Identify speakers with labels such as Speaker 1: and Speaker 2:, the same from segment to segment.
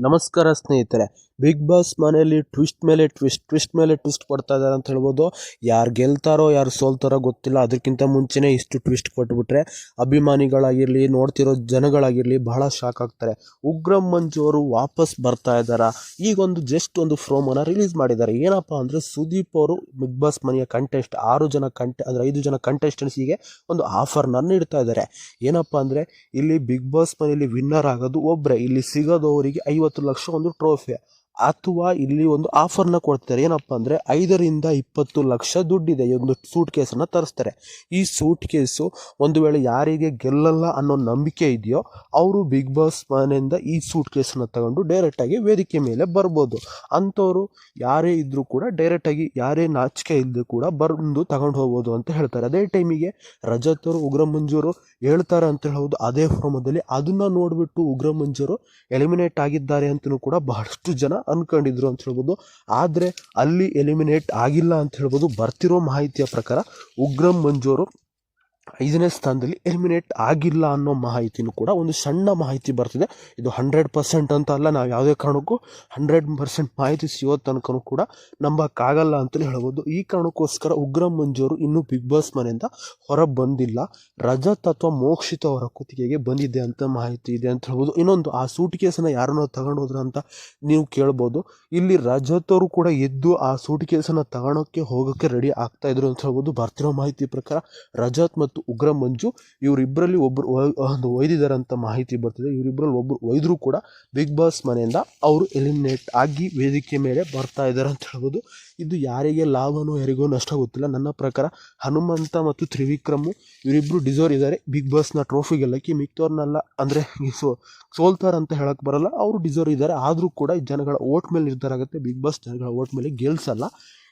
Speaker 1: ನಮಸ್ಕಾರ ಸ್ನೇಹಿತರೆ. Bigg Boss ಮನೆಯಲ್ಲಿ ಟ್ವಿಸ್ಟ್ ಮೇಲೆ ಟ್ವಿಸ್ಟ್ ಟ್ವಿಸ್ಟ್ ಮೇಲೆ ಟ್ವಿಸ್ಟ್ ಕೊಡ್ತಾ ಇದ್ದಾರೆ ಅಂತ ಹೇಳ್ಬೋದು. ಯಾರು ಗೆಲ್ತಾರೋ, ಯಾರು ಸೋಲ್ತಾರೋ ಗೊತ್ತಿಲ್ಲ. ಅದಕ್ಕಿಂತ ಮುಂಚೆನೇ ಇಷ್ಟು ಟ್ವಿಸ್ಟ್ ಕೊಟ್ಬಿಟ್ರೆ ಅಭಿಮಾನಿಗಳಾಗಿರಲಿ, ನೋಡ್ತಿರೋ ಜನಗಳಾಗಿರಲಿ ಬಹಳ ಶಾಕ್ ಆಗ್ತಾರೆ. ಉಗ್ರಂ ಮಂಜು ಅವರು ವಾಪಸ್ ಬರ್ತಾ ಇದ್ದಾರಾ? ಈಗೊಂದು ಜಸ್ಟ್ ಒಂದು ಫ್ರೋಮನ್ನು ರಿಲೀಸ್ ಮಾಡಿದ್ದಾರೆ. ಏನಪ್ಪ ಅಂದರೆ ಸುದೀಪ್ ಅವರು ಬಿಗ್ ಬಾಸ್ ಮನೆಯ ಕಂಟೆಸ್ಟ್ ಆರು ಜನ ಕಂಟೆ ಅಂದರೆ ಐದು ಜನ ಕಂಟೆಸ್ಟೆಂಟ್ಸಿಗೆ ಒಂದು ಆಫರ್ನ ನೀಡ್ತಾ ಇದ್ದಾರೆ. ಏನಪ್ಪ ಅಂದರೆ ಇಲ್ಲಿ ಬಿಗ್ ಬಾಸ್ ಮನೆಯಲ್ಲಿ ವಿನ್ನರ್ ಆಗೋದು ಒಬ್ಬರೇ ಇಲ್ಲಿ ಸಿಗೋದು ಅವರಿಗೆ ಐವತ್ತು ಲಕ್ಷ ಒಂದು ಟ್ರೋಫಿ ಅಥವಾ ಇಲ್ಲಿ ಒಂದು ಆಫರ್ನ ಕೊಡ್ತಾರೆ. ಏನಪ್ಪ ಅಂದರೆ ಐದರಿಂದ ಇಪ್ಪತ್ತು ಲಕ್ಷ ದುಡ್ಡಿದೆ. ಒಂದು ಸೂಟ್ ಕೇಸನ್ನು ತರಿಸ್ತಾರೆ. ಈ ಸೂಟ್ ಕೇಸು ಒಂದು ವೇಳೆ ಯಾರಿಗೆ ಗೆಲ್ಲಲ್ಲ ಅನ್ನೋ ನಂಬಿಕೆ ಇದೆಯೋ, ಅವರು ಬಿಗ್ ಬಾಸ್ ಮನೆಯಿಂದ ಈ ಸೂಟ್ ಕೇಸನ್ನು ತಗೊಂಡು ಡೈರೆಕ್ಟಾಗಿ ವೇದಿಕೆ ಮೇಲೆ ಬರ್ಬೋದು. ಅಂಥವ್ರು ಯಾರೇ ಇದ್ದರೂ ಕೂಡ ಡೈರೆಕ್ಟಾಗಿ ಯಾರೇ ನಾಚಿಕೆ ಇಲ್ಲದೆ ಕೂಡ ಬಂದು ತಗೊಂಡು ಹೋಗ್ಬೋದು ಅಂತ ಹೇಳ್ತಾರೆ. ಅದೇ ಟೈಮಿಗೆ ರಜತ್ ಅವರು, ಉಗ್ರ ಮಂಜೂರು ಹೇಳ್ತಾರೆ ಅಂತ ಹೇಳ್ಬೋದು. ಅದೇ ಫೋಮದಲ್ಲಿ ಅದನ್ನು ನೋಡಿಬಿಟ್ಟು ಉಗ್ರ ಮಂಜೂರು ಎಲಿಮಿನೇಟ್ ಆಗಿದ್ದಾರೆ ಅಂತಲೂ ಕೂಡ ಬಹಳಷ್ಟು ಜನ ಅನ್ಕೊಂಡಿದ್ರು ಅಂತ ಹೇಳ್ಬೋದು. ಆದರೆ ಅಲ್ಲಿ ಎಲಿಮಿನೇಟ್ ಆಗಿಲ್ಲ ಅಂತ ಹೇಳ್ಬೋದು. ಬರ್ತಿರೋ ಮಾಹಿತಿಯ ಪ್ರಕಾರ ಉಗ್ರಂ ಮಂಜೂರು ಐದನೇ ಸ್ಥಾನದಲ್ಲಿ ಎಲಿಮಿನೇಟ್ ಆಗಿಲ್ಲ ಅನ್ನೋ ಮಾಹಿತಿನೂ ಕೂಡ ಒಂದು ಸಣ್ಣ ಮಾಹಿತಿ ಬರ್ತಿದೆ. ಇದು ಹಂಡ್ರೆಡ್ ಪರ್ಸೆಂಟ್ ಅಂತ ಅಲ್ಲ, ನಾವು ಯಾವುದೇ ಕಾರಣಕ್ಕೂ ಹಂಡ್ರೆಡ್ ಪರ್ಸೆಂಟ್ ಮಾಹಿತಿ ಸಿಗೋ ತನಕನೂ ಕೂಡ ನಂಬಕ್ಕಾಗಲ್ಲ ಅಂತಲೇ ಹೇಳ್ಬೋದು. ಈ ಕಾರಣಕ್ಕೋಸ್ಕರ ಉಗ್ರ ಮಂಜೂರು ಇನ್ನೂ ಬಿಗ್ ಬಾಸ್ ಮನೆಯಿಂದ ಹೊರ ಬಂದಿಲ್ಲ ರಜತ್ ಅಥವಾ ಮೋಕ್ಷಿತ ಅವರ ಕುತ್ತಿಗೆಗೆ ಬಂದಿದೆ ಅಂತ ಮಾಹಿತಿ ಇದೆ ಅಂತ ಹೇಳ್ಬೋದು. ಇನ್ನೊಂದು, ಆ ಸೂಟ್ ಕೇಸನ್ನು ಯಾರನ್ನೋ ತಗೊಂಡೋದ್ರ ಅಂತ ನೀವು ಕೇಳ್ಬೋದು. ಇಲ್ಲಿ ರಜತ್ ಅವರು ಕೂಡ ಎದ್ದು ಆ ಸೂಟ್ ಕೇಸನ್ನು ತಗೊಳೋಕ್ಕೆ ಹೋಗೋಕ್ಕೆ ರೆಡಿ ಆಗ್ತಾ ಇದ್ರು ಅಂತ ಹೇಳ್ಬೋದು. ಬರ್ತಿರೋ ಮಾಹಿತಿ ಪ್ರಕಾರ ರಜತ್ ಮತ್ತು ಉಗ್ರ ಮಂಜು ಇವರಿಬ್ಬರಲ್ಲಿ ಒಬ್ಬರು ಒಂದು ಒಯ್ದಿದ್ದಾರೆ ಅಂತ ಮಾಹಿತಿ ಬರ್ತಿದೆ. ಇವರಿಬ್ಬರಲ್ಲಿ ಒಬ್ಬರು ಒಯ್ದರೂ ಕೂಡ ಬಿಗ್ ಬಾಸ್ ಮನೆಯಿಂದ ಅವರು ಎಲಿಮಿನೇಟ್ ಆಗಿ ವೇದಿಕೆ ಮೇಲೆ ಬರ್ತಾ ಇದ್ದಾರೆ ಅಂತ ಹೇಳ್ಬೋದು. ಇದು ಯಾರಿಗೆ ಲಾಭನೋ ಯಾರಿಗೋ ನಷ್ಟ ಗೊತ್ತಿಲ್ಲ. ನನ್ನ ಪ್ರಕಾರ ಹನುಮಂತ ಮತ್ತು ತ್ರಿವಿಕ್ರಮು ಇವರಿಬ್ಬರು ಡಿಸೋರ್ ಇದ್ದಾರೆ. ಬಿಗ್ ಬಾಸ್ನ ಟ್ರೋಫಿ ಗೆಲ್ಲಕ್ಕೆ ಮಿಕ್ತವ್ರನ್ನೆಲ್ಲ ಅಂದರೆ ಸೋ, ಸೋಲ್ತಾರ ಅಂತ ಹೇಳಕ್ಕೆ ಬರಲ್ಲ. ಅವರು ಡಿಸೋರ್ ಇದ್ದಾರೆ. ಆದರೂ ಕೂಡ ಜನಗಳ ಓಟ್ ಮೇಲೆ ನಿರ್ಧಾರ ಆಗುತ್ತೆ ಬಿಗ್ ಬಾಸ್ ಜನಗಳ ಓಟ್ ಮೇಲೆ ಗೆಲ್ಸಲ್ಲ.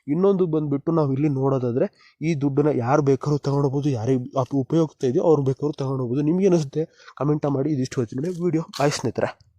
Speaker 1: ಇನ್ನೊಂದು ಬಂದುಬಿಟ್ಟು ನಾವು ಇಲ್ಲಿ ನೋಡೋದಾದರೆ ಈ ದುಡ್ಡನ್ನ ಯಾರು ಬೇಕಾದ್ರೂ ತಗೊಂಡೋಗ್ಬೋದು, ಯಾರಿಗೆ ಅದು ಉಪಯುಕ್ತ ಇದೆಯೋ ಅವ್ರು ಬೇಕಾದ್ರೂ ತಗೊಂಡೋಗ್ಬೋದು. ನಿಮ್ಗೆ ಅನಿಸುತ್ತೆ ಕಮೆಂಟ ಮಾಡಿ, ಇದಿಷ್ಟು ಹೇಳ್ತೀನಿ. ವೀಡಿಯೋ ಬಾಯ್ ಸ್ನೇಹಿತರೆ.